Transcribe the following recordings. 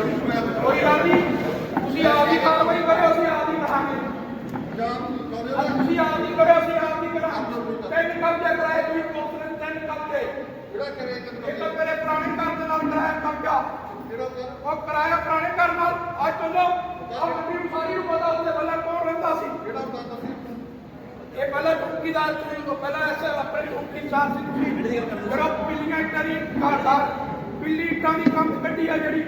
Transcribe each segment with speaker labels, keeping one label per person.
Speaker 1: ਕੋਈ ਗੱਲ ਨਹੀਂ ਤੁਸੀਂ ਆਪ ਦੀ ਕਾਰਵਾਈ ਕਰੋ ਅਸੀਂ ਆਪ ਹੀ ਕਰਾਂਗੇ ਅੱਜ ਤੁਸੀਂ ਆਪ ਦੀ ਕਰੋ ਅਸੀਂ ਆਪ ਦੀ ਕਰਾਂਗੇ ਤਿੰਨ ਕਬਜ਼ੇ ਕਰਾਏ ਤੁਸੀਂ ਪੁਲਿਸ ਨੇ ਤਿੰਨ ਕਬਜ਼ੇ ਇੱਕ ਤਾਂ ਮੇਰੇ ਪੁਰਾਣੇ ਘਰ ਦੇ ਨਾਲ ਕਰਾਇਆ ਕਬਜ਼ਾ ਉਹ ਕਰਾਇਆ ਪੁਰਾਣੇ ਘਰ ਨਾਲ ਅੱਜ ਤੋਂ ਆ ਮੰਡੀ ਨੂੰ ਸਾਰੀ ਨੂੰ ਪਤਾ ਉਹਦੇ ਪਹਿਲਾਂ ਕੌਣ ਰਹਿੰਦਾ ਸੀ ਇਹ ਪਹਿਲਾਂ ਚੌਕੀਦਾਰ ਤੁਸੀਂ ਤੋਂ ਪਹਿਲਾਂ ਐਸੇ ਆਪਣੇ ਚੌਕੀਦਾਰ ਸੀ ਤੁਸੀਂ ਜਿਹੜਾ ਬਿੱਲੀਆਂ ਇੱਟਾਂ ਦੀ ਘਾਟਾਰ ਬਿੱਲੀ ਇੱਟਾਂ ਦੀ ਕੰਮ ਕੱਢੀ ਆ ਜਿਹੜੀ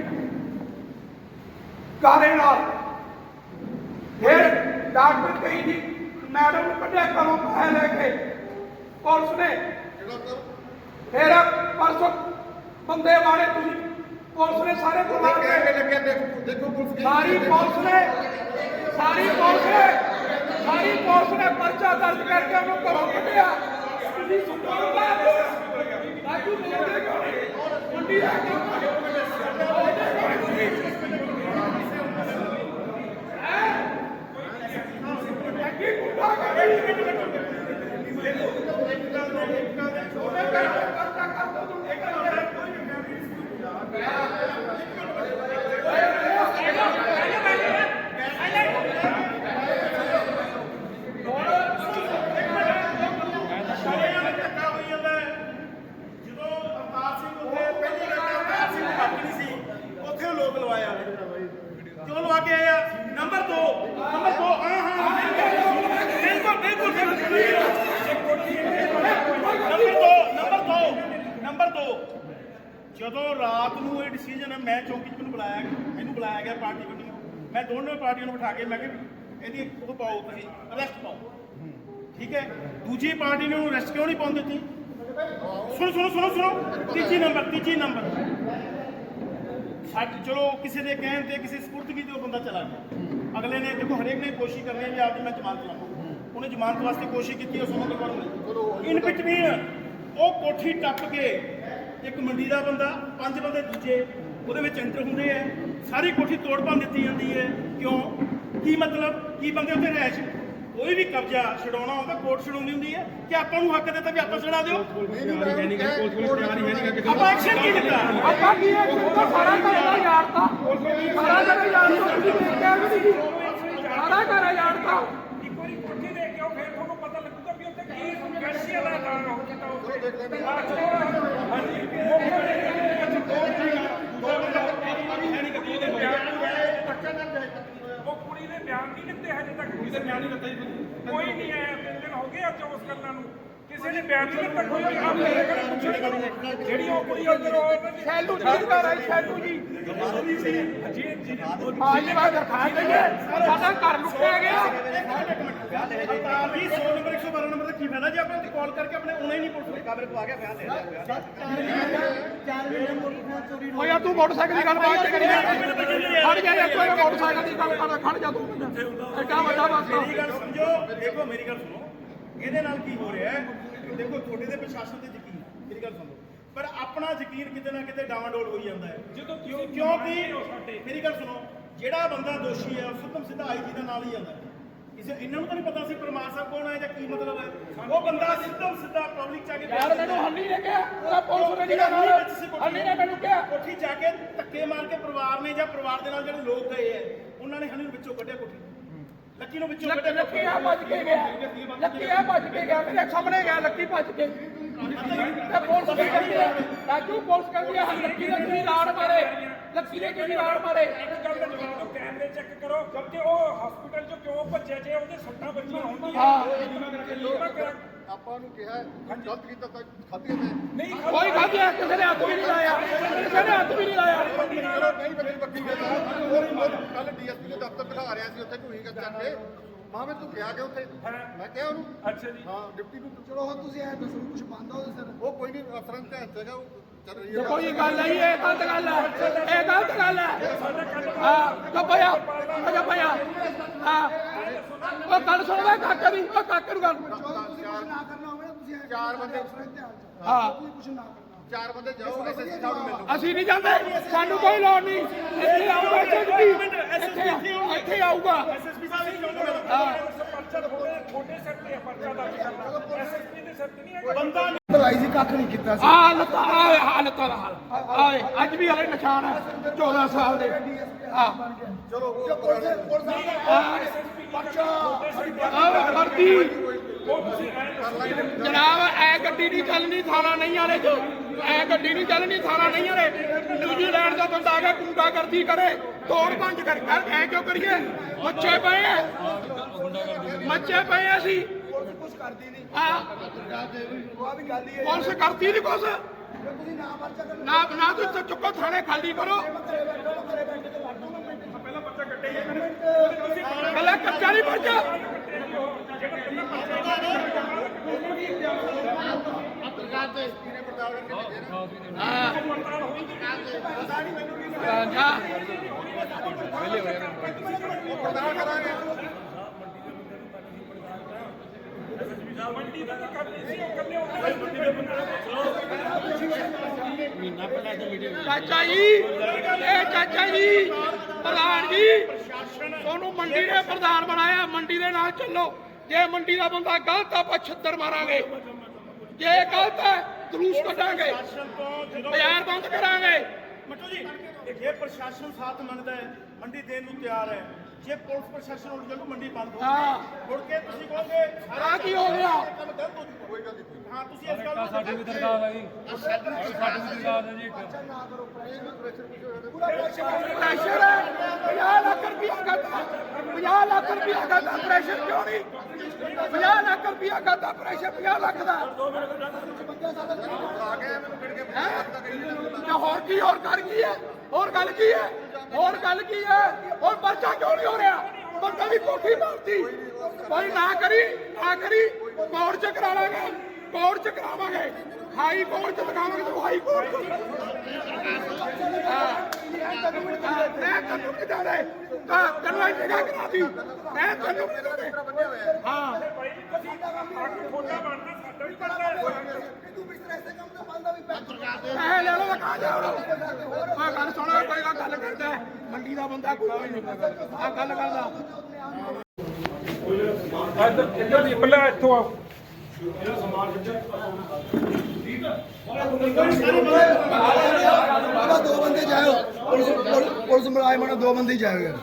Speaker 1: ਕਾਰੇ ਨਾਲ ਫਿਰ ਡਾਕਟਰ ਕਹੀ ਜੀ ਮੈਡਮ ਨੂੰ ਕੱਢਿਆ ਘਰੋਂ ਪੈਸੇ ਲੈ ਕੇ ਪੁਲਿਸ ਨੇ ਫਿਰ ਪਰਸੋਂ ਬੰਦੇ ਵਾਲੇ ਤੁਸੀਂ ਪੁਲਿਸ ਨੇ ਸਾਰੇ ਬੁਲਾ ਕੇ ਸਾਰੀ ਪੁਲਿਸ ਨੇ ਸਾਰੀ ਪੁਲਿਸ ਨੇ ਸਾਰੀ ਪੁਲਿਸ ਨੇ ਪਰਚਾ ਦਰਜ ਕਰਕੇ ਉਹਨੂੰ ਘਰੋਂ ਕੱਢਿਆ ਤੁਸੀਂ ਸੁਣੋ ਨਾ ਰਾਜੂ ਬੋਲਦੇ ਕਿਉਂ ਨਹੀਂ
Speaker 2: 俺! ਜਦੋਂ ਰਾਤ ਨੂੰ ਇਹ ਡਿਸੀਜਨ ਮੈਂ ਚੌਂਕੀ ਚ ਮੈਨੂੰ ਬੁਲਾਇਆ ਮੈਨੂੰ ਬੁਲਾਇਆ ਗਿਆ ਪਾਰਟੀ ਵੱਲੋਂ। ਮੈਂ ਦੋਨੋਂ ਪਾਰਟੀਆਂ ਨੂੰ ਬਿਠਾ ਕੇ ਮੈਂ ਕਿਹਾ ਇਹਦੀ ਉਹ ਪਾਓ ਤੁਸੀਂ ਅਰੈਸਟ ਪਾਓ। ਠੀਕ ਹੈ? ਦੂਜੀ ਪਾਰਟੀ ਨੇ ਉਹਨੂੰ ਅਰੈਸਟ ਕਿਉਂ ਨਹੀਂ ਪਾਉਣ ਦਿੱਤੀ? ਸੁਣੋ ਸੁਣੋ ਸੁਣੋ ਸੁਣੋ। ਤੀਜੀ ਨੰਬਰ ਤੀਜੀ ਨੰਬਰ ਸਾਡੇ ਚਲੋ ਕਿਸੇ ਦੇ ਕਹਿਣ ਤੇ ਕਿਸੇ ਸਪੁਰਦਗੀ ਤੇ ਉਹ ਬੰਦਾ ਚਲਾ ਗਿਆ। ਅਗਲੇ ਨੇ ਦੇਖੋ ਹਰੇਕ ਨੇ ਕੋਸ਼ਿਸ਼ ਕਰਨੀ ਹੈ ਵੀ ਆਪਦੀ ਮੈਂ ਜ਼ਮਾਨਤ ਲਵਾਂ। ਉਹਨੇ ਜ਼ਮਾਨਤ ਵਾਸਤੇ ਕੋਸ਼ਿਸ਼ ਕੀਤੀ ਉਸ ਨੂੰ ਕੋਲ ਮਿਲੀ ਇਨ ਬਿਟਵੀਨ ਉਹ ਕੋਠੀ ਟੱਪ ਕੇ ਇੱਕ ਮੰਡੀ ਦਾ ਬੰਦਾ ਪੰਜ ਬੰਦੇ ਦੂਜੇ ਉਹਦੇ ਵਿੱਚ ਐਂਟਰ ਹੁੰਦੇ ਆ। ਸਾਰੀ ਕੋਠੀ ਤੋੜ ਭੰਨ ਦਿੱਤੀ ਜਾਂਦੀ ਹੈ। ਕਿਉਂ? ਕੀ ਮਤਲਬ? ਕੀ ਬੰਦੇ ਉੱਤੇ ਰਹਿਸ਼? ਕੋਈ ਵੀ ਕਬਜ਼ਾ ਛਡਾਉਣਾ ਹੁੰਦਾ ਕੋਰਟ ਛਡਾਉਂਦੀ ਹੁੰਦੀ ਹੈ ਕਿ ਆਪਾਂ ਨੂੰ ਹੱਕ ਦਿੱਤਾ ਵੀ ਆਪਾਂ ਛਡਾ ਦਿਓ। ਆਪਾਂ ਐਕਸ਼ਨ ਕੀ ਦਿੱਤਾ?
Speaker 1: ਆਪਾਂ ਕੀ ਹੈ ਕਿਉਂਕਿ ਸਾਰਾ ਘਰ ਦਾ ਯਾਰਤਾ ਸਾਰਾ ਘਰ ਯਾਰਤਾ ਤੁਸੀਂ ਦੇਖਿਆ ਵੀ ਨਹੀਂ ਸਾਰਾ ਘਰ ਯਾਰਤਾ
Speaker 3: ਇੱਕ ਕੋਈ ਨਹੀਂ ਆਇਆ ਤਿੰਨ ਦਿਨ ਹੋ ਗਏ ਅੱਜ ਉਸ ਗੱਲਾਂ ਨੂੰ। ਕਿਸੇ ਨੇ ਬਿਆਨ ਨਹੀਂ ਦਿੱਤਾ ਕੋਈ ਵੀ ਆਪ ਮੇਰੇ ਕੋਲ ਪੁੱਛਣ ਕਰੋ ਜਿਹੜੀ ਉਹ ਕੁੜੀ ਉੱਧਰ ਉਹ
Speaker 1: ਸ਼ੈਲੂ ਜੀ ਘਰ ਆਈ ਸ਼ੈਲੂ ਜੀ?
Speaker 3: ਜੀ ਜੀ
Speaker 1: ਅੱਜ ਦੀ ਬਾਤ ਦਰਖਾਸਤ ਦਈਏ ਸਾਡਾ ਘਰ ਲੁੱਟਿਆ ਗਿਆ।
Speaker 2: ਅਵਤਾਰ ਜੀ 100 ਨੰਬਰ 112 ਨੰਬਰ ਦਾ ਕੀ ਫਾਇਦਾ ਜੇ ਆਪਾਂ ਕਾਲ ਕਰਕੇ ਆਪਣੇ ਹੀ ਨਹੀਂ
Speaker 1: ਯਾਰ ਤੂੰ ਮੋਟਰਸਾਈਕਲ ਦੀ ਗੱਲ ਬਾਅਦ ਚ ਕਰੀ ਖੜ ਜਾ ਯਾਰ ਤੂੰ ਮੋਟਰਸਾਈਕਲ ਦੀ ਗੱਲ ਕਰ ਖੜ ਜਾ ਤੂੰ। ਐਡਾ ਵੱਡਾ
Speaker 2: ਮੇਰੀ
Speaker 1: ਵਾਸਤਾ
Speaker 2: ਗੱਲ ਸਮਝੋ ਦੇਖੋ ਮੇਰੀ ਗੱਲ ਸੁਣੋ। ਇਹਦੇ ਨਾਲ ਕੀ ਹੋ ਰਿਹਾ ਹੈ? ਦੇਖੋ ਤੁਹਾਡੇ ਦੇ ਪ੍ਰਸ਼ਾਸਨ ਤੇ ਯਕੀਨ ਹੈ, ਮੇਰੀ ਗੱਲ ਸੁਣੋ। ਪਰ ਆਪਣਾ ਯਕੀਨ ਕਿਤੇ ਨਾ ਕਿਤੇ ਡਾਵਾਂਡੋਲ ਹੋਈ ਜਾਂਦਾ ਹੈ।
Speaker 3: ਜਦੋਂ
Speaker 2: ਕਿਉਂਕਿ ਮੇਰੀ ਗੱਲ ਸੁਣੋ ਜਿਹੜਾ ਬੰਦਾ ਦੋਸ਼ੀ ਹੈ ਉਹ ਸਿੱਧਮ ਸਿੱਧਾ ਆਈਜੀ ਦਾ ਨਾਲ ਹੀ ਜਾਂਦਾ ਹੈ। ਕਿਸੇ ਇਹਨਾਂ ਨੂੰ ਤਾਂ ਨਹੀਂ ਪਤਾ ਸੀ ਪਰਮਾਰ ਸਾਹਿਬ ਕੌਣ ਹੈ ਜਾਂ ਕੀ ਮਤਲਬ ਹੈ ਉਹ ਬੰਦਾ ਸਿੱਧਮ ਸਿੱਧਾ ਪਬਲਿਕ ਚ ਆ ਕੇ
Speaker 1: ਯਾਰ ਮੈਨੂੰ ਹੰਨੀ ਨੇ ਕਿਹਾ ਉਹਦਾ ਪੁਲਿਸ ਨੇ ਜਿਹੜਾ ਨਾਲ ਹੰਨੀ ਨੇ ਮੈਨੂੰ ਕਿਹਾ।
Speaker 2: ਕੋਠੀ ਜਾ ਕੇ ਧੱਕੇ ਮਾਰ ਕੇ ਪਰਿਵਾਰ ਨੇ ਜਾਂ ਪਰਿਵਾਰ ਦੇ ਨਾਲ ਜਿਹੜੇ ਲੋਕ ਗਏ ਐ ਉਹਨਾਂ ਨੇ ਹਨੀ ਨੂੰ ਵਿੱਚੋਂ ਕੱਢਿਆ ਕੋਠੀ। ਲੱਕੀ ਨੂੰ ਵਿੱਚੋਂ ਕੱਢਿਆ
Speaker 1: ਲੱਕੀ ਆ ਭੱਜ ਕੇ ਗਿਆ। ਲੱਕੀ ਆ ਭੱਜ ਕੇ ਗਿਆ। ਮੇਰੇ ਸਾਹਮਣੇ ਗਿਆ ਲੱਕੀ ਭੱਜ ਕੇ। ਤੇ ਪੁਲਿਸ ਕੀ ਕਰਦੀ ਹੈ ਰਾਜੂ ਪੁਲਿਸ ਕਹਿੰਦੀ ਹੈ ਲੱਕੀ ਨੇ ਤੁਸੀਂ ਰਾੜ ਮਾਰੇ ਲੱਕੀ ਨੇ ਤੁਸੀਂ ਰਾੜ ਮਾਰੇ
Speaker 3: ਇੱਕ ਗੱਲ ਦਾ ਜਵਾਬ ਦਿਓ ਕੈਮਰੇ ਚੈੱਕ ਕਰੋ ਕਿ ਉਹ ਹਸਪੀਟਲ ਚੋਂ ਕਿਉਂ ਭੱਜਿਆ ਜੇ ਉਹਦੇ ਸੱਟਾਂ ਵੱਜੀਆਂ ਹੋਣਗੀਆਂ
Speaker 1: ਹਾਂ।
Speaker 3: ਲੋਕਾਂ ਕਰਾ
Speaker 4: ਆਪਾਂ ਨੂੰ ਕਿਹਾ ਹੈ, ਗਲਤ ਕੀਤਾ ਤਾਂ ਖਾਧੀ ਤੇ
Speaker 3: ਨਹੀਂ
Speaker 1: ਕੋਈ ਗੱਲ ਨਹੀਂ ਕਿਸੇ ਨੇ ਹੱਥ ਵੀ ਨਹੀਂ ਲਾਇਆ ਕਿਸੇ ਨੇ ਹੱਥ ਵੀ ਨਹੀਂ ਲਾਇਆ
Speaker 4: ਨਹੀਂ ਬੱਚੀ ਬੱਕੀ ਗੱਲ ਕੱਲ ਡੀਐਸਪੀ ਦੇ ਦਫ਼ਤਰ ਦਿਖਾ ਰਿਹਾ ਸੀ ਉੱਥੇ ਕੋਈ ਚੱਕ ਕੇ ਮਾਂ ਮੈਂ ਤੂੰ ਗਿਆ ਕਿ ਉੱਥੇ? ਮੈਂ ਕਿਹਾ ਉਹਨੂੰ।
Speaker 3: ਅੱਛਾ ਜੀ।
Speaker 4: ਹਾਂ ਡਿਪਟੀ ਨੂੰ ਚਲੋ ਹੁਣ ਤੁਸੀਂ ਐ ਦੱਸੋ ਕੁਝ ਬੰਦ ਹੋ ਸਰ। ਉਹ ਕੋਈ ਨਹੀਂ ਅਫਸਰਾਂ ਦੇ ਚ ਹੈਗਾ ਉਹ ਚੱਲ ਰਹੀ ਹੈ।
Speaker 1: ਕੋਈ ਗੱਲ ਨਹੀਂ ਇਹ ਗਲਤ ਗੱਲ ਹੈ। ਇਹ ਗਲਤ ਗੱਲ ਹੈ। ਹਾਂ ਚੁੱਪ ਹੋਇਆ ਹਾਂ ਉਹ ਗੱਲ ਸੁਣ ਲੈ ਕਾਕੇ ਦੀ। ਉਹ ਕਾਕੇ ਨੂੰ ਗੱਲ
Speaker 4: ਚਾਰ ਬੰਦੇ
Speaker 1: ਹਾਂ।
Speaker 4: ਚਾਰ ਬੰਦੇ ਜਾਓ ਐਸਐਸਪੀ ਸਾਹਿਬ ਨੂੰ ਮਿਲ। ਲਓ
Speaker 1: ਅਸੀਂ ਨਹੀਂ ਜਾਂਦੇ ਸਾਨੂੰ ਕੋਈ ਲੋੜ ਨਹੀਂ। ਇੱਥੇ ਆਊਗਾ ਇੱਥੇ ਇੱਥੇ ਆਊਗਾ।
Speaker 2: ਐਸਐਸਪੀ ਸਾਹਿਬ ਨੇ ਕਿਉਂ ਨਹੀਂ
Speaker 3: ਹਾਂ ਪਰਚਾ ਤੁਹਾਡੇ ਤੁਹਾਡੇ ਸਿਰ ਤੇ ਹੈ ਪਰਚਾ ਦਰਜ ਕਰਨਾ। ਐਸਐਸਪੀ ਦੇ ਸਿਰ ਤੇ ਨਹੀਂ ਹੈਗਾ।
Speaker 2: ਬੰਦਾ
Speaker 5: ਦਵਾਈ ਸੀ ਕੱਖ ਨਹੀਂ ਕੀਤਾ ਸੀ
Speaker 1: ਆ ਹਾਲਤ ਆਏ ਹਾਲਤ ਦਾ ਹਾਲ ਆਏ ਅੱਜ ਵੀ ਹਲੇ ਨਿਸ਼ਾਨ ਹੈ 14 ਸਾਲ ਦੇ। ਆ
Speaker 4: ਚਲੋ ਉਹ ਪੁਰਾਣੇ
Speaker 5: ਬੱਚਾ
Speaker 1: ਆ ਕਰਦੀ ਜਨਾਬ, ਐ ਗੱਡੀ ਨਹੀਂ ਚੱਲਣੀ ਥਾਣਾ ਨਹੀਂ ਵਾਲੇ ਚ। ਐ ਗੱਡੀ ਨਹੀਂ ਚੱਲਣੀ ਥਾਣਾ ਨਹੀਂ ਵਾਲੇ। ਨਿਊਜ਼ੀਲੈਂਡ ਦਾ ਬੰਦਾ ਆ ਗਿਆ ਗੁੰਡਾ ਕਰਦੀ ਕਰੇ। ਤੋੜ ਭੰਜ ਕਰ ਕਰ, ਐ ਕਿਉਂ ਕਰੀਏ? ਮੱਛੇ ਪਏ ਆ ਮੱਛੇ ਪਏ ਆ ਅਸੀਂ।
Speaker 5: ਕੁਝ ਕਰਦੀ ਨਹੀਂ
Speaker 1: ਆ। ਪੁਲਿਸ ਕਰਦੀ ਨਹੀਂ ਕੁਛ।
Speaker 5: ਨਾ
Speaker 1: ਨਾ ਤੁਸੀਂ ਚੁੱਕੋ, ਥਾਣੇ ਖਾਲੀ ਕਰੋ।
Speaker 3: ਪਹਿਲਾਂ
Speaker 1: ਕੱਚਾ ਨਹੀਂ ਪਰਚਾ। ਚਾਚਾ ਜੀ, ਇਹ ਚਾਚਾ ਜੀ, ਪ੍ਰਧਾਨ ਜੀ, ਤੁਹਾਨੂੰ ਮੰਡੀ ਨੇ ਪ੍ਰਧਾਨ ਬਣਾਇਆ, ਮੰਡੀ ਦੇ ਨਾਲ ਚੱਲੋ। ਜੇ ਮੰਡੀ ਦਾ ਬੰਦਾ ਗਲਤ ਆ ਆਪਾਂ ਛੱਤਰ ਮਾਰਾਂਗੇ। ਜੇ ਗਲਤ ਹੈ ਜਲੂਸ ਕੱਢਾਂਗੇ।
Speaker 2: ਪ੍ਰਸ਼ਾਸਨ ਤੋਂ ਜਦੋਂ
Speaker 1: ਬਾਜ਼ਾਰ ਬੰਦ ਕਰਾਂਗੇ।
Speaker 2: ਮੱਟੂ ਜੀ ਜੇ ਪ੍ਰਸ਼ਾਸਨ ਸਾਥ ਮੰਗਦਾ ਹੈ ਮੰਡੀ ਦੇਣ ਨੂੰ ਤਿਆਰ ਹੈ। ਜੇ ਪੁਲਿਸ ਪ੍ਰਸ਼ਾਸਨ ਉੱਠ ਜਾਊ ਮੰਡੀ ਬੰਦ ਹੋ
Speaker 1: ਹਾਂ।
Speaker 2: ਮੁੜ ਕੇ ਤੁਸੀਂ ਕਹੋਗੇ
Speaker 1: ਆ ਕੀ ਹੋ ਗਿਆ?
Speaker 2: ਕੰਮ ਗਲਤ ਹੋ ਜੂਗਾ ਕੋਈ ਗੱਲ ਨਹੀਂ। ਹਾਂ ਤੁਸੀਂ ਇਸ ਗੱਲ ਨੂੰ
Speaker 6: ਸਾਡੀ ਵੀ ਦਰਗਾਹ ਹੈ ਜੀ। ਸਾਡੀ ਵੀ ਦਰਗਾਹ ਹੈ ਜੀ। ਇੱਕ
Speaker 1: ਪ੍ਰੈਸ਼ਰ ਹੈ। 50 ਲੱਖ ਰੁਪਇਆ 50 ਲੱਖ ਰੁਪਇਆ ਕਰਦਾ ਪ੍ਰੈਸ਼ਰ ਕਿਉਂ ਨਹੀਂ? 50 ਲੱਖ ਰੁਪਇਆ ਕਰਦਾ ਪ੍ਰੈਸ਼ਰ 50 ਲੱਖ ਦਾ। ਤੇ ਹੋਰ ਕੀ, ਹੋਰ ਕਰ ਕੀ ਹੈ? ਹੋਰ ਗੱਲ ਕੀ ਹੈ? ਹੋਰ ਗੱਲ ਕੀ ਹੈ? ਹੋਰ ਪਰਚਾ ਕਿਉਂ ਨਹੀਂ ਹੋ ਰਿਹਾ? ਬੰਦਾ ਦੀ ਕੋਠੀ ਮਾਰਤੀ। ਭਾਈ ਨਾ ਕਰੀ ਨਾ ਕਰੀ ਕੋਰਟ ਚ ਕਰਾ ਲਾਂਗੇ ਕੋਰਟ ਚ ਕਰਾਵਾਂਗੇ। ਹਾਈ ਕੋਰਟ ਚ ਦਿਖਾਵਾਂਗੇ ਤੂੰ ਹਾਈ ਕੋਰਟ ਮੈਂ ਤੈਨੂੰ ਕਿਦਾਂ ਦੇ ਤਾਂ ਤੈਨੂੰ ਇਹ ਜਗ੍ਹਾ ਕਰਾ ਦੀ ਮੈਂ ਤੈਨੂੰ ਕਿਦਾਂ ਦੇ ਹਾਂ
Speaker 3: ਭਾਈ ਜੀ ਸਾਡਾ ਵੀ ਕਰਦਾ
Speaker 5: ਤੂੰ ਵੀ ਐਸੇ ਕੰਮ ਤਾਂ ਬੰਦਾ ਵੀ ਪੈਸੇ
Speaker 1: ਲੈ ਲਓ ਕਾ ਜਾਓ ਆ ਗੱਲ ਸੁਣਾ ਕੋਈ ਗੱਲ ਕਰਦਾ ਮੰਡੀ ਦਾ ਬੰਦਾ ਕੋਈ ਨਹੀਂ ਆ ਗੱਲ ਕਰਦਾ।
Speaker 3: ਇੱਧਰ ਇੱਧਰ ਦੀ ਪਹਿਲਾਂ ਇੱਥੋਂ ਆਓ।
Speaker 5: ਬਾਬਾ ਦੋ ਬੰਦੇ ਜਾਇਓ ਪੁਲਿਸ ਪੁਲਿਸ- ਮੁਲਾਜ਼ਮਾਂ ਨਾਲ ਦੋ ਬੰਦੇ ਹੀ ਜਾਇਓ ਯਾਰ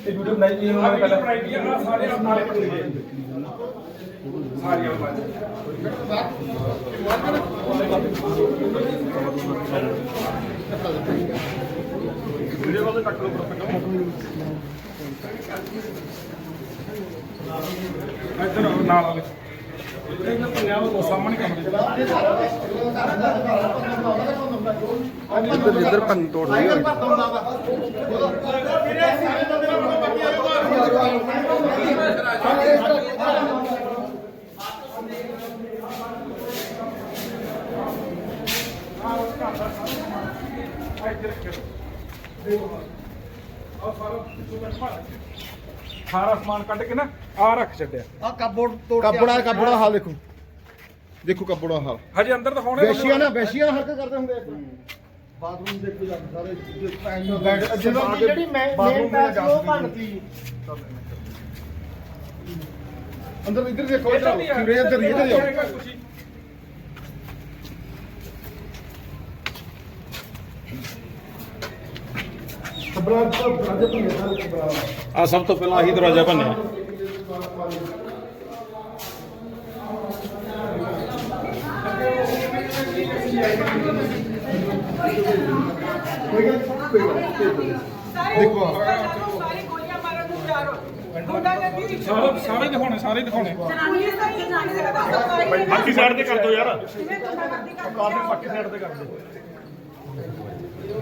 Speaker 3: ਇਹ ਵੀਡੀਓ ਬਣਾਈ ਜੀ ਉਹਨਾਂ ਨੇ ਪਹਿਲਾਂ ਸਾਰੇ ਨਾਲੇ ਬਣ ਗਏ ਸਾਰੀਆਂ ਬਾਤ ਇੱਧਰ ਆਓ, ਨਾਲ ਵਾਲੇ। ਇਹਨਾਂ ਪੰਜਾਬ ਤੋਂ ਸਾਹਮਣੇ ਇੱਧਰ
Speaker 4: ਜਿੱਧਰ ਭੰਨ ਤੋੜ ਨਹੀਂ ਹੋਈ
Speaker 3: ਸਾਰਾ ਸਮਾਨ ਕੱਢ ਕੇ ਨਾ ਆ ਰੱਖ ਛੱਡਿਆ।
Speaker 5: ਆ ਕਾਬੋਰਡ ਤੋੜ
Speaker 4: ਕੱਪੜਾ ਕੱਪੜਾ ਹਾਲ ਦੇਖੋ। ਦੇਖੋ ਕੱਪੜਾ ਹਾਲ।
Speaker 3: ਹਜੇ ਅੰਦਰ ਦਿਖਾਉਣੇ
Speaker 4: ਵੇਸ਼ੀਆਂ ਨਾ ਵੇਸ਼ੀਆਂ ਹਰਕਤ ਕਰਦੇ ਹੁੰਦੇ ਆ ਬਾਥਰੂਮ ਦੇਖੋ ਜਾ ਸਾਰੇ ਬੈਡ ਜਦੋਂ ਕਿ ਜਿਹੜੀ ਮੈਂ ਮੇਨ ਪੈਸ ਉਹ ਭੰਨਤੀ। ਅੰਦਰ ਇੱਧਰ ਦੇਖੋ ਇੱਧਰ ਇੱਧਰ ਇੱਧਰ ਹੀ ਖਬਰਾਂ ਤੋਂ ਰਾਜੇ ਭੰਗੇ ਸਾਰੇ ਖਬਰਾਂ
Speaker 6: ਆ ਸਭ ਤੋਂ ਪਹਿਲਾਂ ਆਹੀ ਦਰਵਾਜ਼ਾ ਭੰਨਿਆ
Speaker 4: ਦੇਖੋ
Speaker 7: ਸਾਰੀ ਗੋਲੀਆਂ ਮਾਰਨ ਨੂੰ ਤਿਆਰ ਹੋ ਕਹਿੰਦੀ ਵੀ
Speaker 3: ਸਾਰੇ ਸਾਰੇ ਦਿਖਾਉਣੇ ਸਾਰੇ ਦਿਖਾਉਣੇ।
Speaker 7: ਦਾ
Speaker 2: ਬਾਕੀ ਸਾਈਡ ਤੇ ਕਰ ਦਿਓ ਯਾਰ।
Speaker 7: ਕਿਵੇਂ ਗੁੰਡਾਗਰਦੀ ਕਰਦੀ
Speaker 2: ਕਾਫੀ
Speaker 7: ਆ?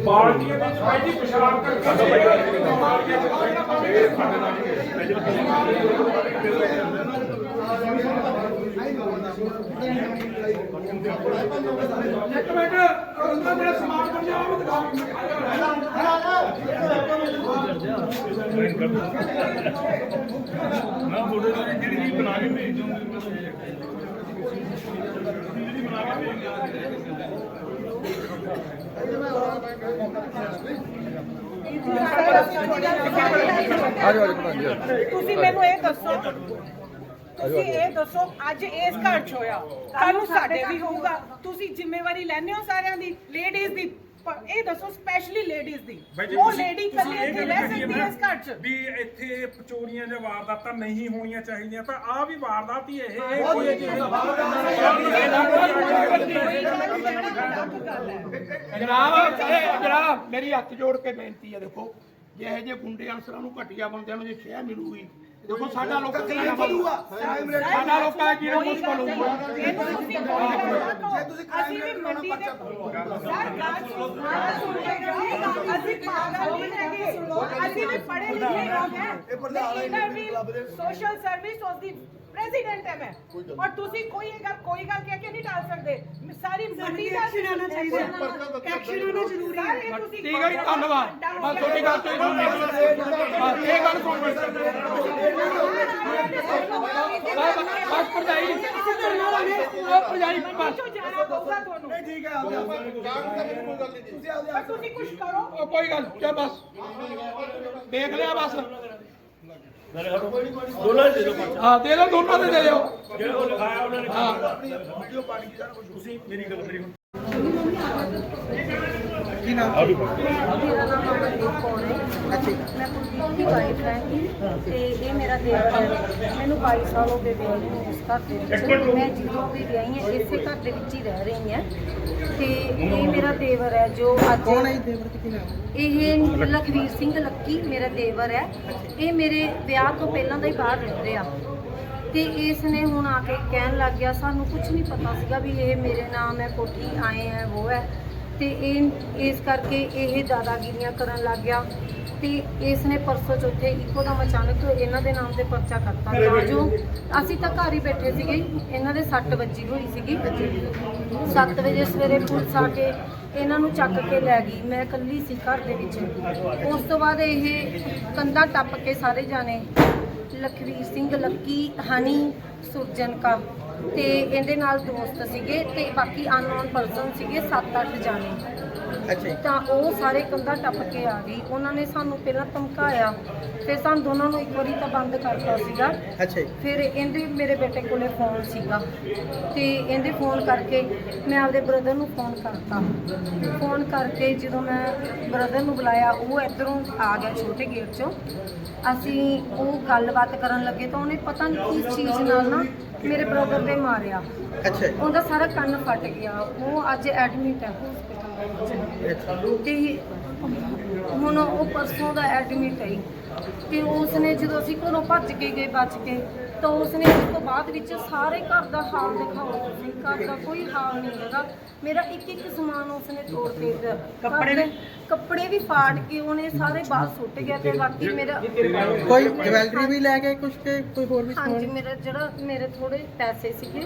Speaker 2: ਬਾਕੀ ਸਾਈਡ ਤੇ ਕਰ ਦਿਓ
Speaker 3: ਬਾਲਟੀਆਂ ਦੇ ਭਾਈ ਜੀ ਪਿਸ਼ਾਬ ਕਰਕੇ ਬਾਲਟੀਆਂ ਚ ਪਾਣੀ ਨਾ ਪਾਵੇ ਸਾਡੇ ਨਾਲ
Speaker 1: ਇੱਕ ਮਿੰਟ ਉਹਨਾਂ ਦੇ ਸਮਾਨ ਬਣਿਆ ਉਹ ਦਿਖਾਓ
Speaker 2: ਨਾ ਫੋਟੋ ਜਿਹੜੀ ਚੀਜ਼ ਬਣਾ ਕੇ ਭੇਜ ਦਿਓ
Speaker 7: ਤੁਸੀਂ ਮੈਨੂੰ ਇਹ ਦੱਸੋ ਤੁਸੀਂ ਇਹ ਦੱਸੋ ਅੱਜ ਇਸ ਘਰ 'ਚ ਹੋਇਆ। ਕੱਲ ਨੂੰ ਸਾਡੇ ਵੀ ਹੋਊਗਾ। ਤੁਸੀਂ ਜ਼ਿੰਮੇਵਾਰੀ ਲੈਣੇ ਹੋ ਸਾਰਿਆਂ ਦੀ ਲੇਡੀਜ਼ ਦੀ। ਪਰ ਇਹ ਦੱਸੋ ਸਪੈਸ਼ਲੀ ਲੇਡੀਜ਼ ਦੀ।
Speaker 3: ਜੀ,
Speaker 7: ਉਹ
Speaker 3: ਤੁਸੀਂ-
Speaker 7: ਲੇਡੀ
Speaker 3: ਤੁਸੀਂ
Speaker 7: ਕੱਲੀ
Speaker 3: ਇਹ
Speaker 7: ਇੱਥੇ
Speaker 3: ਗੱਲ
Speaker 7: ਰਹਿ
Speaker 3: ਕਹੀ ਹੈ
Speaker 7: ਸਕਦੀ ਹੈ ਇਸ ਘਰ 'ਚ।
Speaker 3: ਵੀ ਇੱਥੇ ਚੋਰੀਆਂ ਜਾਂ ਵਾਰਦਾਤਾਂ ਨਹੀਂ ਹੋਣੀਆਂ ਚਾਹੀਦੀਆਂ ਪਰ ਆ ਵੀ ਵਾਰਦਾਤ ਹੀ ਇਹ ਕੋਈ
Speaker 1: ਜਨਾਬ ਇਹ ਜਨਾਬ ਮੇਰੀ ਹੱਥ ਜੋੜ ਕੇ ਬੇਨਤੀ ਹੈ ਦੇਖੋ ਜੇ ਇਹ ਜੇ ਗੁੰਡੇ ਅਨਸਰਾਂ ਨੂੰ ਘਟੀਆ ਬੰਦਿਆਂ ਨੂੰ ਜੇ ਸ਼ਹਿ ਮਿਲੂਗੀ ਦੇਖੋ ਸਾਡਾ ਲੋਕਾਂ ਦਾ ਕਿਹੜਾ ਬਣੂਗਾ ਸਾਡਾ ਲੋਕਾਂ ਦਾ ਕਿਹੜਾ ਮੁਸ਼ਕਲ ਹੋਊਗਾ
Speaker 7: ਇਹਨੂੰ ਤੁਸੀਂ। ਅਸੀਂ ਵੀ ਮੰਡੀ ਦੇ ਸਰ ਗੱਲ ਸੁਣ ਕੇ। ਅਸੀਂ ਪਾਗਲ ਨਹੀਂ ਹੈਗੇ। ਅਸੀਂ ਵੀ ਪੜ੍ਹੇ ਲਿਖੇ ਲੋਕ ਹੈ। ਇੰਦਰ ਵੀ ਸੋਸ਼ਲ ਸਰਵਿਸ ਆਫ ਦੀ ਪ੍ਰੈਜ਼ੀਡੈਂਟ ਹੈ ਮੈਂ ਔਰ ਤੁਸੀਂ ਕੋਈ ਇਹ ਗੱਲ ਕੋਈ ਗੱਲ ਕਹਿ ਕੇ ਨਹੀਂ ਟਾਲ ਸਕਦੇ ਸਾਰੀ ਮੰਡੀ ਦਾ ਐਕਸ਼ਨ ਆਣਾ ਚਾਹੀਦਾ ਐਕਸ਼ਨ ਆਣਾ ਜ਼ਰੂਰੀ ਹੈ
Speaker 1: ਠੀਕ ਹੈ ਜੀ ਧੰਨਵਾਦ ਬਸ ਤੁਹਾਡੀ ਗੱਲ ਤੋਂ ਹੀ ਸੁਣ ਬਸ ਇਹ ਗੱਲ ਸੁਣ ਬਸ ਬਸ ਭਰਜਾਈ ਉਹ ਭਰਜਾਈ ਬਸ
Speaker 7: ਜਾਣਾ ਪਊਗਾ ਤੁਹਾਨੂੰ
Speaker 1: ਠੀਕ ਹੈ
Speaker 7: ਪਰ ਤੁਸੀਂ ਕੁਝ ਕਰੋ
Speaker 1: ਉਹ ਕੋਈ ਗੱਲ ਚੱਲ ਬਸ ਦੇਖ ਲਿਆ ਬਸ ਦੋਨਾਂ ਦੇ ਦਿਓ ਹਾਂ ਦੇ ਦਿਓ ਦੋਨਾਂ ਦੇ ਦੇ ਦਿਓ ਜਿਹੜਾ ਉਹ ਲਿਖਾਇਆ ਉਹਨਾਂ ਨੇ ਹਾਂ।
Speaker 8: ਮੇਰਾ ਨਾਮ ਅਮਨਦੀਪ ਕੌਰ ਹੈ। ਮੈਂ ਕੁਲਦੀਪ ਦੀ ਵਾਈਫ ਹੈ ਤੇ ਇਹ ਮੇਰਾ ਦੇਵਰ ਹੈ। ਮੈਨੂੰ 22 ਸਾਲ ਹੋ ਗਏ ਵਿਆਹ ਨੂੰ ਇਸ ਘਰ ਦੇ ਵਿੱਚ। ਮੈਂ ਜਦੋਂ ਵੀ ਵਿਆਹੀ ਹਾਂ ਇਸੇ ਘਰ ਦੇ ਵਿੱਚ ਹੀ ਰਹਿ ਰਹੀ ਹਾਂ। ਤੇ ਇਹ ਮੇਰਾ ਦੇਵਰ ਹੈ ਜੋ ਅੱਜ ਕੌਣ ਹੈ ਦੇਵਰ ਕਿਹਦੀ ਨਾਮ ਇਹ ਲਖਵੀਰ ਸਿੰਘ ਲੱਕੀ ਮੇਰਾ ਦੇਵਰ ਹੈ। ਇਹ ਮੇਰੇ ਵਿਆਹ ਤੋਂ ਪਹਿਲਾਂ ਦਾ ਹੀ ਬਾਹਰ ਰਹਿ ਰਿਹਾ। ਤੇ ਇਸ ਨੇ ਹੁਣ ਆ ਕੇ ਕਹਿਣ ਲੱਗ ਗਿਆ ਸਾਨੂੰ ਕੁਝ ਨਹੀਂ ਪਤਾ ਸੀਗਾ ਵੀ ਇਹ ਮੇਰੇ ਨਾਮ ਹੈ ਕੋਠੀ ਆਏ ਹੈ ਉਹ ਹੈ। ਤੇ ਇਹ ਇਸ ਕਰਕੇ ਇਹ ਦਾਦਾਗੀਰੀਆਂ ਕਰਨ ਲੱਗ ਗਿਆ ਤੇ ਇਸ ਨੇ ਪਰਸੋਂ ਚੌਥੇ ਇੱਕੋ ਦਮ ਅਚਾਨਕ ਇਹਨਾਂ ਦੇ ਨਾਮ ਤੇ ਪਰਚਾ ਕਰਤਾ। ਤਾਂ ਜੋ ਅਸੀਂ ਤਾਂ ਘਰ ਹੀ ਬੈਠੇ ਸੀਗੇ। ਇਹਨਾਂ ਦੇ ਸੱਟ ਵੱਜੀ ਹੋਈ ਸੀਗੀ। 7 ਵਜੇ ਸਵੇਰੇ ਪੁਲਿਸ ਆ ਕੇ ਇਹਨਾਂ ਨੂੰ ਚੱਕ ਕੇ ਲੈ ਗਈ। ਮੈਂ ਇਕੱਲੀ ਸੀ ਘਰ ਦੇ ਵਿੱਚ। ਉਸ ਤੋਂ ਬਾਅਦ ਇਹ ਕੰਧਾਂ ਟੱਪ ਕੇ ਸਾਰੇ ਜਾਣੇ ਲਖਵੀਰ ਸਿੰਘ, ਲੱਕੀ, ਹਨੀ, ਸੁਰਜਨ ਤੇ ਇਹਦੇ ਨਾਲ ਦੋਸਤ ਸੀਗੇ ਤੇ ਬਾਕੀ ਅਨਨੋਨ ਪਰਸਨ ਸੀਗੇ 7-8 ਜਾਣੇ।
Speaker 5: ਅੱਛਾ
Speaker 8: ਤਾਂ ਉਹ ਸਾਰੇ ਕੰਧਾਂ ਟੱਪ ਕੇ ਆ ਗਈ ਉਹਨਾਂ ਨੇ ਸਾਨੂੰ ਪਹਿਲਾਂ ਧਮਕਾਇਆ ਫਿਰ ਸਾਨੂੰ ਦੋਨਾਂ ਨੂੰ ਇੱਕ ਵਾਰੀ ਤਾਂ ਬੰਦ ਕਰਤਾ ਸੀਗਾ।
Speaker 5: ਅੱਛਾ ਜੀ।
Speaker 8: ਫਿਰ ਇਹਦੇ ਮੇਰੇ ਬੇਟੇ ਕੋਲੇ ਫੋਨ ਸੀਗਾ। ਤੇ ਇਹਦੇ ਫੋਨ ਕਰਕੇ ਮੈਂ ਆਪਦੇ ਬ੍ਰਦਰ ਨੂੰ ਫੋਨ ਕਰਤਾ। ਫੋਨ ਕਰਕੇ ਜਦੋਂ ਮੈਂ ਬ੍ਰਦਰ ਨੂੰ ਬੁਲਾਇਆ ਉਹ ਇਧਰੋਂ ਆ ਗਿਆ ਛੋਟੇ ਗੇਟ ਚੋਂ। ਅਸੀਂ ਉਹ ਗੱਲਬਾਤ ਕਰਨ ਲੱਗੇ ਤਾਂ ਉਹਨੇ ਪਤਾ ਨਹੀਂ ਕਿਸ ਚੀਜ਼ ਨਾਲ ਨਾ ਮੇਰੇ ਬ੍ਰਦਰ ਦੇ ਮਾਰਿਆ।
Speaker 5: ਅੱਛਾ ਜੀ।
Speaker 8: ਉਹਦਾ ਸਾਰਾ ਕੰਨ ਫਟ ਗਿਆ। ਉਹ ਅੱਜ ਐਡਮਿਟ ਹੈ ਤੇ ਹੁਣ ਉਹ ਪਰਸੋਂ ਦਾ ਐਡਮਿਟ ਹੈ ਤੇ ਉਸਨੇ ਜਦੋਂ ਅਸੀਂ ਘਰੋਂ ਭੱਜ ਕੇ ਗਏ, ਬਚ ਕੇ ਤਾਂ ਉਸਨੇ ਉਸ ਤੋਂ ਬਾਅਦ ਵਿੱਚ ਸਾਰੇ ਘਰ ਦਾ ਹਾਲ ਦਿਖਾਓ ਤੁਸੀਂ ਘਰ ਦਾ ਕੋਈ ਹਾਲ ਨਹੀਂ ਹੈਗਾ। ਮੇਰਾ ਇੱਕ ਇੱਕ ਸਮਾਨ ਉਸਨੇ ਤੋੜ ਕੇ ਦਿੱਤਾ। ਕੱਪੜੇ ਵੀ? ਕੱਪੜੇ ਵੀ ਫਾੜ ਕੇ ਉਹਨੇ ਸਾਰੇ ਬਾਹਰ ਸੁੱਟ ਗਿਆ ਤੇ ਬਾਕੀ ਮੇਰਾ
Speaker 5: ਕੋਈ ਜਵੈਲਰੀ ਵੀ ਲੈ ਗਏ ਕੁਝ ਕੇ ਕੋਈ ਹੋਰ ਵੀ
Speaker 8: ਹਾਂਜੀ ਮੇਰਾ ਜਿਹੜਾ ਮੇਰੇ ਥੋੜੇ ਪੈਸੇ ਸੀਗੇ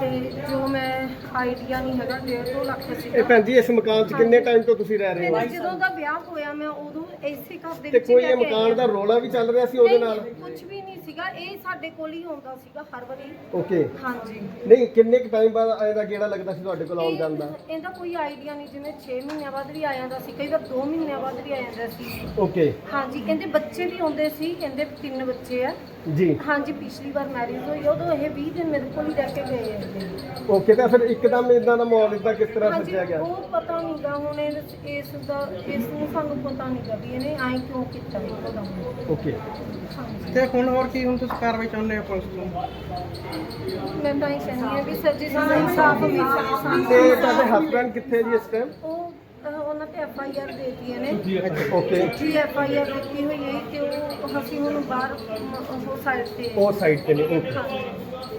Speaker 8: ਤੇ ਜੋ ਮੈਂ ਆਈਡੀਆ ਨਹੀਂ ਹੈਗਾ 1.5 ਲੱਖ ਸੀਗਾ।
Speaker 9: ਇਹ ਭੈਣ ਜੀ ਇਸ ਮਕਾਨ 'ਚ ਕਿੰਨੇ ਟਾਈਮ ਤੋਂ ਤੁਸੀਂ ਰਹਿ ਰਹੇ ਹੋ?
Speaker 8: ਮੇਰਾ ਜਦੋਂ ਦਾ ਵਿਆਹ ਹੋਇਆ ਮੈਂ ਉਦੋਂ ਇਸੇ ਘਰ ਦੇ
Speaker 9: ਤੇ
Speaker 8: ਵਿੱਚ ਹੀ
Speaker 9: ਕੋਈ
Speaker 8: ਰਹਿ
Speaker 9: ਇਹ
Speaker 8: ਕੇ
Speaker 9: ਮਕਾਨ
Speaker 8: ਆਈ
Speaker 9: ਦਾ
Speaker 8: ਹਾਂ।
Speaker 9: ਰੋਲਾ ਵੀ ਚੱਲ ਰਿਹਾ ਸੀ ਉਹਦੇ ਨਾਲ?
Speaker 8: ਕੁਝ ਵੀ ਨਹੀਂ ਸੀਗਾ। ਇਹ ਸਾਡੇ ਕੋਲ ਹੀ ਆਉਂਦਾ ਸੀਗਾ ਹਰ ਵਾਰੀ।
Speaker 9: ਓਕੇ
Speaker 8: ਹਾਂਜੀ।
Speaker 9: ਨਹੀਂ ਕਿੰਨੇ ਕੁ ਟਾਈਮ ਬਾਅਦ ਇਹਦਾ ਗੇੜਾ ਲੱਗਦਾ ਸੀ ਤੁਹਾਡੇ ਕੋਲ ਆਉਣ ਜਾਣ ਦਾ?
Speaker 8: ਇਹ- ਇਹਦਾ ਕੋਈ ਆਈਡੀਆ ਨਹੀਂ ਜਿਵੇਂ 6 ਮਹੀਨਿਆਂ ਬਾਅਦ ਵੀ ਆ ਜਾਂਦਾ ਸੀ ਕਈ ਵਾਰ 2 ਮਹੀਨਿਆਂ ਬਾਅਦ ਵੀ ਆ ਜਾਂਦਾ ਸੀ।
Speaker 9: ਓਕੇ
Speaker 8: ਹਾਂਜੀ ਕਹਿੰਦੇ ਬੱਚੇ ਵੀ ਆਉਂਦੇ ਸੀ ਕਹਿੰਦੇ ਤਿੰਨ ਬੱਚੇ ਆ।
Speaker 9: ਜੀ।
Speaker 8: ਹਾਂਜੀ ਪਿਛਲੀ ਵਾਰ ਮੈਰਿਜ ਹੋਈ ਉਦੋਂ ਇਹ 20 ਦਿਨ ਮੇਰੇ ਕੋਲ ਹੀ ਰਹਿ ਕੇ ਗਏ ਆ ਇਹ।
Speaker 9: ਓਕੇ ਤਾਂ ਫਿਰ ਇੱਕਦਮ ਇਦਾਂ ਦਾ ਮਾਹੌਲ ਇਦਾਂ ਕਿਸ ਤਰ੍ਹਾਂ
Speaker 8: ਹਾਂਜੀ
Speaker 9: ਸੱਜਿਆ ਗਿਆ?
Speaker 8: ਉਹ ਪਤਾ ਨਹੀਂਗਾ ਹੁਣ ਇਸ ਇਸ ਦਾ ਇਸ ਨੂੰ ਸਾਨੂੰ ਪਤਾ ਨਹੀਂਗਾ ਵੀ ਇਹਨੇ ਐਂ ਕਿਉਂ ਕੀਤਾ ਦਮ
Speaker 9: ਓਕੇ
Speaker 8: ਹਾਂਜੀ।
Speaker 5: ਤੇ ਹੁਣ ਹੋਰ ਕੀ ਹੁਣ ਤੁਸੀਂ ਕਾਰਵਾਈ ਚਾਹੁੰਦੇ ਹੋ ਪੁਲਿਸ ਤੋਂ?
Speaker 8: ਮੈਂ ਤਾਂ ਇਹ ਕਹਿੰਦੀ ਹਾਂ ਵੀ ਸਰ ਜੀ ਸਾਨੂੰ ਇਨਸਾਫ ਮਿਲ ਸਕੇ
Speaker 9: ਤੇ ਤੁਹਾਡੇ ਹਸਬੰਡ ਕਿੱਥੇ ਜੀ ਇਸ ਟਾਈਮ
Speaker 8: ਉਹ ਅਹ, ਉਹਨਾਂ ਤੇ ਐਫ ਆਈ ਆਰ ਦੇਤੀ ਇਹਨੇ
Speaker 9: ਓਕੇ
Speaker 8: ਚਿੱਠੀ ਐਫ ਆਈ ਆਰ ਦਿੱਤੀ ਹੋਈ ਹੈ ਤੇ ਉਹ ਅਸੀਂ ਹੁਣ ਬਾਹਰ ਮ- ਉਹ ਸਾਈਡ ਤੇ
Speaker 9: ਉਹ ਸਾਈਡ ਤੇ ਨੇ ਓਕੇ
Speaker 8: ਹਾਂਜੀ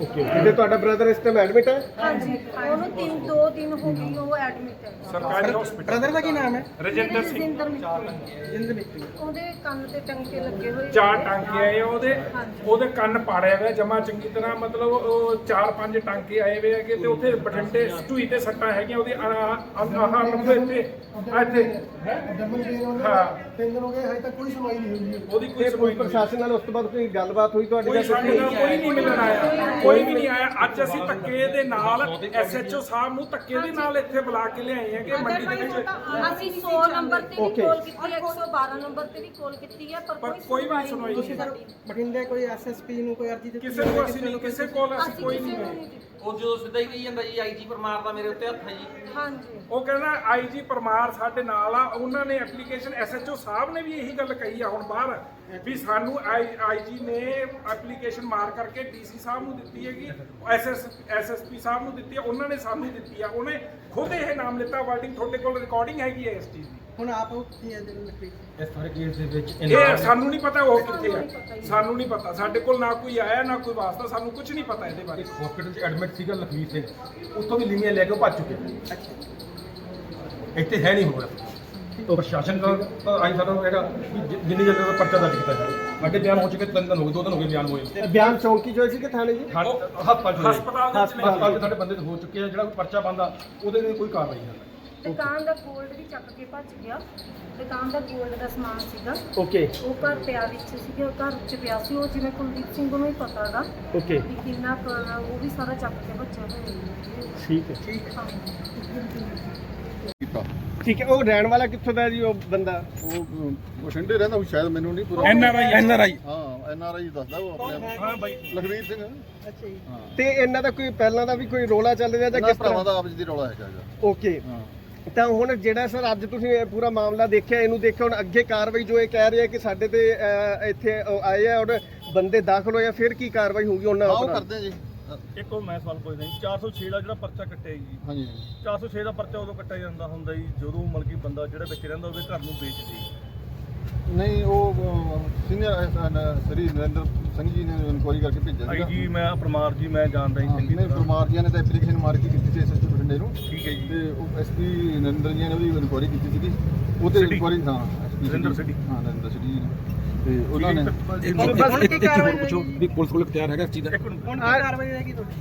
Speaker 9: ਓਕੇ ਤੇ ਤੁਹਾਡਾ ਬ੍ਰਦਰ ਇਸ ਟਾਈਮ ਐਡਮਿਟ ਹੈ?
Speaker 8: ਹਾਂਜੀ ਉਹਨੂੰ ਤਿੰਨ ਦੋ ਦਿਨ ਹੋ ਗਈ ਉਹ ਐਡਮਿਟ ਹੈ।
Speaker 3: ਸਰਕਾਰੀ ਹਸਪੀਟਲ
Speaker 5: ਬ੍ਰਦਰ ਦਾ ਕੀ ਨਾਮ ਹੈ?
Speaker 3: ਰਜਿੰਦਰ ਸਿੰਘ।
Speaker 8: ਰਜਿੰਦਰ ਮਿੱਤਲ
Speaker 5: ਜਿੰਦ ਮਿੱਤੀ
Speaker 8: ਉਹਦੇ ਕੰਨ ਤੇ ਟੰਕੇ ਲੱਗੇ ਹੋਏ।
Speaker 3: ਚਾਰ ਟਾਂਕੇ ਆਏ ਆ ਉਹਦੇ।
Speaker 8: ਹਾਂਜੀ।
Speaker 3: ਉਹਦੇ ਕੰਨ ਪਾੜਿਆ ਹੋਇਆ ਜਮਾ ਚੰਗੀ ਤਰ੍ਹਾਂ ਮਤਲਬ ਉਹ ਚਾਰ ਪੰਜ ਟਾਂਕੇ ਆਏ ਹੋਏ ਹੈਗੇ ਤੇ ਉੱਥੇ ਬਠਿੰਡੇ ਢੂਈ ਤੇ ਸੱਟਾਂ ਹੈਗੀਆਂ ਉਹਦੀ ਆਹ ਆਹ ਆਹ ਮਤਲਬ ਇੱਥੇ ਆਹ ਇੱਥੇ। ਹਾਂ
Speaker 4: ਤਿੰਨ ਦਿਨ ਹੋ। ਗਏ ਹਜੇ ਤੱਕ ਕੋਈ ਸੁਣਵਾਈ ਨਹੀਂ ਹੋਈ
Speaker 3: ਉਹਦੀ ਕੋਈ
Speaker 9: ਤੇ
Speaker 3: ਸੁਣਵਾਈ
Speaker 9: ਕੋਈ
Speaker 3: ਨਹੀਂ
Speaker 9: ਪ੍ਰਸ਼ਾਸਨ ਨਾਲ ਉਸ ਤੋਂ ਬਾਅਦ ਕੋਈ ਗੱਲਬਾਤ ਹੋਈ ਤੁਹਾਡੀ
Speaker 3: ਕੋਈ
Speaker 9: ਜਾਂ
Speaker 3: ਸਾਡੇ ਨਾਲ ਕੋਈ ਨਹੀਂ ਮਿਲਣ ਆਇਆ। ਕੋਈ ਵੀ ਨਹੀਂ ਆਇਆ। ਅੱਜ ਅਸੀਂ ਧੱਕੇ ਦੇ ਨਾਲ ਐਸਐਚਓ ਸਾਹਿਬ ਨੂੰ ਧੱਕੇ ਦੇ ਨਾਲ ਇੱਥੇ ਬੁਲਾ ਕੇ ਲਿਆਏ ਆ ਕਿ ਮੰਡੀ ਦੇ ਵਿੱਚ।
Speaker 8: ਅਸੀਂ 100 ਨੰਬਰ ਤੇ ਵੀ ਕਾਲ ਕੀਤੀ ਹੈ 112 ਨੰਬਰ ਤੇ ਵੀ ਕਾਲ ਕੀਤੀ ਹੈ ਪਰ
Speaker 3: ਪਰ
Speaker 8: ਕੋਈ
Speaker 3: ਕੋਈ ਵੀ
Speaker 8: ਸੁਣਵਾਈ ਨਹੀਂ
Speaker 3: ਸੁਣਵਾਈ
Speaker 8: ਹੋਈ
Speaker 3: ਨਹੀਂ
Speaker 8: ਸਾਡੀ
Speaker 5: ਬਠਿੰਡੇ ਕੋਈ ਐਸਐਸਪੀ ਨੂੰ ਕੋਈ ਅਰਜੀ
Speaker 3: ਕਿਸੇ ਨੂੰ ਅਸੀਂ ਨਹੀਂ ਕਿਸੇ ਕੋਲ ਅਸੀਂ
Speaker 8: ਅਸੀਂ
Speaker 3: ਕੋਈ
Speaker 8: ਕਿਸੇ
Speaker 3: ਨਹੀਂ
Speaker 8: ਨੂੰ
Speaker 3: ਗਏ
Speaker 8: ਨਹੀਂ ਦਿੱਤੀ।
Speaker 10: ਉਹ ਜਦੋਂ ਸਿੱਧਾ ਹੀ ਕਹੀ ਜਾਂਦਾ ਜੀ ਆਈਜੀ ਪਰਮਾਰ ਦਾ ਮੇਰੇ ਉੱਤੇ ਹੱਥ ਹੈ ਜੀ।
Speaker 8: ਹਾਂਜੀ।
Speaker 3: ਉਹ ਕਹਿੰਦਾ ਆਈਜੀ ਪਰਮਾਰ ਸਾਡੇ ਨਾਲ ਆ। ਉਹਨਾਂ ਨੇ ਐਪਲੀਕੇਸ਼ਨ ਐਸਐਚਓ ਸਾਹਿਬ ਨੇ ਵੀ ਇਹੀ ਗੱਲ ਕਹੀ ਆ ਹੁਣ ਬਾਹਰ, ਵੀ ਸਾਨੂੰ ਆਈਜੀ ਨੇ ਐਪਲੀਕੇਸ਼ਨ ਮਾਰ ਕਰਕੇ ਡੀਸੀ ਸਾਹਿਬ ਨੂੰ ਦਿੱਤੀ ਹੈਗੀ ਐਸਐਸ ਐਸਐਸਪੀ ਸਾਹਿਬ ਨੂੰ ਦਿੱਤੀ ਹੈ ਉਹਨਾਂ ਨੇ ਸਾਨੂੰ ਦਿੱਤੀ ਆ। ਉਹਨੇ ਖੁਦ ਇਹ ਨਾਮ ਲਿੱਤਾ ਵਰਡਿੰਗ ਤੁਹਾਡੇ ਕੋਲ ਰਿਕਾਰਡਿੰਗ ਹੈਗੀ ਹੈ ਇਸ ਚੀਜ਼ ਦੀ।
Speaker 5: ਹੁਣ ਆਪ ਕੀ ਹੈ ਜਿਹੜੀ ਲੱਕੜੀ
Speaker 1: ਇਸ ਸਾਰੇ ਕੇਸ ਦੇ ਵਿੱਚ
Speaker 3: ਇਹ ਸਾਨੂੰ ਨਹੀਂ ਪਤਾ ਉਹ ਕਿੱਥੇ ਹੈ ਸਾਨੂੰ ਨਹੀਂ ਪਤਾ ਸਾਡੇ ਕੋਲ ਨਾ ਕੋਈ ਆਇਆ ਨਾ ਕੋਈ ਵਾਸਤਾ ਸਾਨੂੰ ਕੁਝ ਨਹੀਂ ਪਤਾ ਇਹਦੇ ਬਾਰੇ।
Speaker 1: ਹਸਪੀਟਲ 'ਚ ਐਡਮਿਟ ਸੀਗਾ ਲਖਵੀਰ ਸਿੰਘ। ਉੱਥੋਂ ਵੀ ਲੀਨੀਆਂ ਲੈ ਕੇ ਉਹ ਭੱਜ ਚੁੱਕੇ। ਇੱਥੇ ਹੈ ਨਹੀਂ ਹੋਇਆ ਪ੍ਰਸ਼ਾਸਨ ਦਾ ਤਾਂ ਆਈ ਸਾਡਾ ਹੈਗਾ ਜਿ- ਜਿੰਨੀ ਜਲਦੀ ਦਾ ਪਰਚਾ ਦਰਜ ਕੀਤਾ ਜਾਵੇ। ਸਾਡੇ ਬਿਆਨ ਹੋ ਚੁੱਕੇ ਤਿੰਨ ਦਿਨ ਹੋ ਗਏ ਦੋ ਦਿਨ ਹੋ ਗਏ ਬਿਆਨ ਹੋਏ।
Speaker 9: ਬਿਆਨ ਚੌਂਕੀ ਚ ਸੀ ਕਿ ਥਾਣੇ ਜੀ
Speaker 1: ਹਸਪਤਾਲ 'ਚ ਹੋਏ।
Speaker 3: ਹਸਪਤਾਲ ਦੇ ਵਿੱਚ ਲੈ
Speaker 1: ਹਸਪਤਾਲ 'ਚ ਸਾਡੇ ਬੰਦੇ ਹੋ ਚੁੱਕੇ ਆ ਜਿਹੜਾ ਕੋਈ ਪਰਚਾ ਬੰਦਾ ਉਹਦੇ ਲਈ ਕੋਈ ਕਾਰਵਾਈ ਨਹੀਂ
Speaker 8: ਦੁਕਾਨ ਦਾ 골ਡ ਵੀ ਚੱਕ ਕੇ ਭੱਜ ਗਿਆ। ਦੁਕਾਨ ਦਾ 골ਡ ਦਾ ਸਮਾਨ ਸੀਗਾ।
Speaker 9: ਓਕੇ।
Speaker 8: ਉਹ ਘਰ ਪਿਆ ਵਿੱਚ ਸੀਗੇ ਉਹ ਘਰ ਵਿੱਚ ਪਿਆ ਸੀ। ਉਹ ਜਿਵੇਂ ਕੁਲਦੀਪ ਸਿੰਘ ਨੂੰ ਹੀ ਪਤਾ ਗਾ।
Speaker 9: ਓਕੇ।
Speaker 8: ਵੀ ਕਿੰਨਾ ਕੁ ਉਹ ਵੀ ਸਾਰਾ ਚੱਕ ਕੇ ਭੱਜਿਆ ਹੋਇਆ।
Speaker 9: ਠੀਕ ਹੈ।
Speaker 4: ਕੀਤਾ
Speaker 9: ਠੀਕ ਹੈ ਉਹ ਰਹਿਣ ਵਾਲਾ ਕਿੱਥੋਂ ਦਾ ਹੈ ਜੀ ਉਹ ਬੰਦਾ?
Speaker 4: ਉਹ ਬਠਿੰਡੇ ਰਹਿੰਦਾ ਉਹ ਸ਼ਾਇਦ ਮੈਨੂੰ ਨਹੀਂ ਪੂਰਾ
Speaker 3: ਐਨਆਰਆਈ ਐਨਆਰਆਈ
Speaker 4: ਹਾਂ। ਐਨਆਰਆਈ ਦੱਸਦਾ ਉਹ ਆਪਣੇ
Speaker 3: ਹਾਂ ਬਾਈ।
Speaker 4: ਲਖਵੀਰ ਸਿੰਘ।
Speaker 5: ਅੱਛਾ ਜੀ।
Speaker 9: ਤੇ ਇਹਨਾਂ ਦਾ ਕੋਈ ਪਹਿਲਾਂ ਦਾ ਵੀ ਕੋਈ ਰੋਲਾ ਚੱਲ ਰਿਹਾ ਜਾਂ ਕਿਸ
Speaker 4: ਭਰਾਵਾਂ
Speaker 9: ਤਰ੍ਹਾਂ
Speaker 4: ਦਾ ਆਪਸ ਦੀ ਰੌਲਾ ਹੈਗਾ ਹੈਗਾ।
Speaker 9: ਓਕੇ।
Speaker 4: ਹਾਂ।
Speaker 9: ਤਾਂ ਹੁਣ ਜਿਹੜਾ ਸਰ ਅੱਜ ਤੁਸੀਂ ਇਹ ਪੂਰਾ ਮਾਮਲਾ ਦੇਖਿਆ ਇਹਨੂੰ ਦੇਖਿਆ ਹੁਣ ਅੱਗੇ ਕਾਰਵਾਈ ਜੋ ਇਹ ਕਹਿ ਰਿਹਾ ਕਿ ਸਾਡੇ ਤੇ ਅਹ, ਇੱਥੇ ਉਹ ਆਏ ਆ ਔਰ ਬੰਦੇ ਦਾਖਲ ਹੋਏ ਆ ਫਿਰ ਕੀ ਕਾਰਵਾਈ ਹੋਊਗੀ ਉਹਨਾਂ
Speaker 4: ਹਾਂ ਉਹ
Speaker 9: ਉੱਪਰ?
Speaker 4: ਕਰਦੇ ਆ ਜੀ।
Speaker 11: ਇੱਕ ਉਹ ਮੈਂ ਸਵਾਲ ਪੁੱਛਦਾ ਜੀ 406 ਦਾ ਜਿਹੜਾ ਪਰਚਾ ਕੱਟਿਆ ਜੀ।
Speaker 4: ਹਾਂਜੀ।
Speaker 11: 406 ਦਾ ਪਰਚਾ ਉਦੋਂ ਕੱਟਿਆ ਜਾਂਦਾ ਹੁੰਦਾ ਜੀ ਜਦੋਂ ਮਲਕੀ ਬੰਦਾ ਜਿਹੜਾ ਵਿੱਚ ਰਹਿੰਦਾ ਉਹਦੇ ਘਰ ਨੂੰ ਵੇਚ ਦੇ।
Speaker 4: ਨਹੀਂ ਉਹ ਸੀਨੀਅਰ ਸ੍ਰੀ ਨਰਿੰਦਰ ਸਿੰਘ ਜੀ ਨੇ ਇਨਕੁਆਰੀ ਕਰਕੇ ਭੇਜਿਆ ਸੀਗਾ।
Speaker 11: ਜੀ ਮੈਂ ਪਰਮਾਰ ਜੀ ਮੈਂ ਜਾਣਦਾ
Speaker 4: ਹਾਂ,
Speaker 11: ਚੰਗੀ
Speaker 4: ਨਹੀਂ
Speaker 11: ਤਰ੍ਹਾਂ।
Speaker 4: ਪਰਮਾਰ ਜੀ ਨੇ ਤਾਂ ਐਪਲੀਕੇਸ਼ਨ ਮਾਰ ਕੇ ਕੀਤੀ ਸੀ ਐਸਐਸਪੀ ਬਠਿੰਡੇ ਨੂੰ।
Speaker 11: ਠੀਕ ਹੈ ਜੀ।
Speaker 4: ਤੇ ਉਹ ਐਸਪੀ ਨਰਿੰਦਰ ਜੀ ਨੇ ਉਹਦੀ ਇਨਕੁਆਰੀ ਕੀਤੀ ਸੀਗੀ। ਉਹ ਤੇ
Speaker 11: City?
Speaker 4: ਇਨਕੁਆਰੀ ਹਾਂ
Speaker 11: ਨਰਿੰਦਰ।
Speaker 4: City? ਹਾਂ ਨਰਿੰਦਰ ਸਿਟੀ ਤੇ ਉਹਨਾਂ ਨੇ
Speaker 1: ਇੱਕ ਇੱਕ ਹੋਰ ਪੁੱਛੋ ਵੀ ਪੁਲਿਸ ਕੋਲ ਤਿਆਰ ਹੈਗਾ ਇਸ ਚੀਜ਼ ਦਾ?
Speaker 11: ਇੱਕ ਮਿੰਟ
Speaker 5: ਹੁਣ ਕੀ ਕਾਰਵਾਈ ਰਹੇਗੀ ਤੁਹਾਡੀ?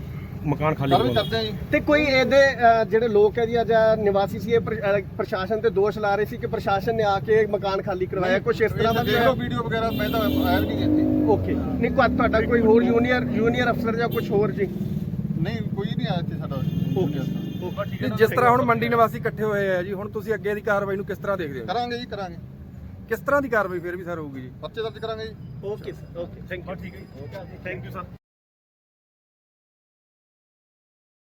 Speaker 1: ਮਕਾਨ ਖਾਲੀ
Speaker 4: ਕਾਰਵਾਈ
Speaker 1: ਕਰਵਾਉਣਾ
Speaker 4: ਕਰਦੇ ਆ ਜੀ।
Speaker 9: ਤੇ ਕੋਈ ਇਹਦੇ ਅਹ, ਜਿਹੜੇ ਲੋਕ ਹੈ ਜੀ ਅੱਜ ਆਹ ਨਿਵਾਸੀ ਸੀ ਇਹ ਪ੍ਰ- ਅਹ, ਪ੍ਰਸ਼ਾਸਨ ਤੇ ਦੋਸ਼ ਲਾ ਰਹੇ ਸੀ ਕਿ ਪ੍ਰਸ਼ਾਸਨ ਨੇ ਆ ਕੇ ਮਕਾਨ ਖਾਲੀ ਕਰਵਾਇਆ ਕੁਝ ਇਸ ਤਰ੍ਹਾਂ ਦਾ ਵੀ
Speaker 4: ਦੇਖ
Speaker 9: ਹੈ?
Speaker 4: ਲਓ ਵੀਡੀਓ ਵਗੈਰਾ ਮੈਂ ਤਾਂ ਆਇਆ ਨਹੀਂ ਇੱਥੇ।
Speaker 9: ਓਕੇ। ਨਹੀਂ ਕੋਈ ਤੁਹਾਡਾ ਕੋਈ ਹੋਰ ਜੂਨੀਅਰ ਜੂਨੀਅਰ ਅਫਸਰ ਜਾਂ ਕੁਝ ਹੋਰ ਜੀ?
Speaker 4: ਨਹੀਂ ਕੋਈ ਨਹੀਂ ਆਇਆ ਇੱਥੇ ਸਾਡਾ।
Speaker 11: ਹੈ।
Speaker 12: ਜਿਸ ਤਰ੍ਹਾਂ ਹੁਣ ਮੰਡੀ ਨਿਵਾਸੀ ਇਕੱਠੇ ਹੋਏ ਆ ਜੀ ਹੁਣ ਤੁਸੀਂ ਅੱਗੇ ਦੀ ਕਾਰਵਾਈ ਨੂੰ ਕਿਸ ਤਰ੍ਹਾਂ ਦੇਖਦੇ ਹੋ?
Speaker 4: ਕਰਾਂਗੇ ਜੀ ਕਰਾਂਗੇ।
Speaker 12: ਕਿਸ ਤਰ੍ਹਾਂ ਦੀ ਕਾਰਵਾਈ ਫਿਰ ਵੀ ਸਰ ਹੋਊਗੀ ਜੀ?
Speaker 4: ਪਰਚੇ ਦਰਜ ਕਰਾਂਗੇ ਜੀ।
Speaker 9: Okay sir okay thank you
Speaker 11: ਠੀਕ ਹੈ ਥੈਂਕ ਯੂ ਸਰ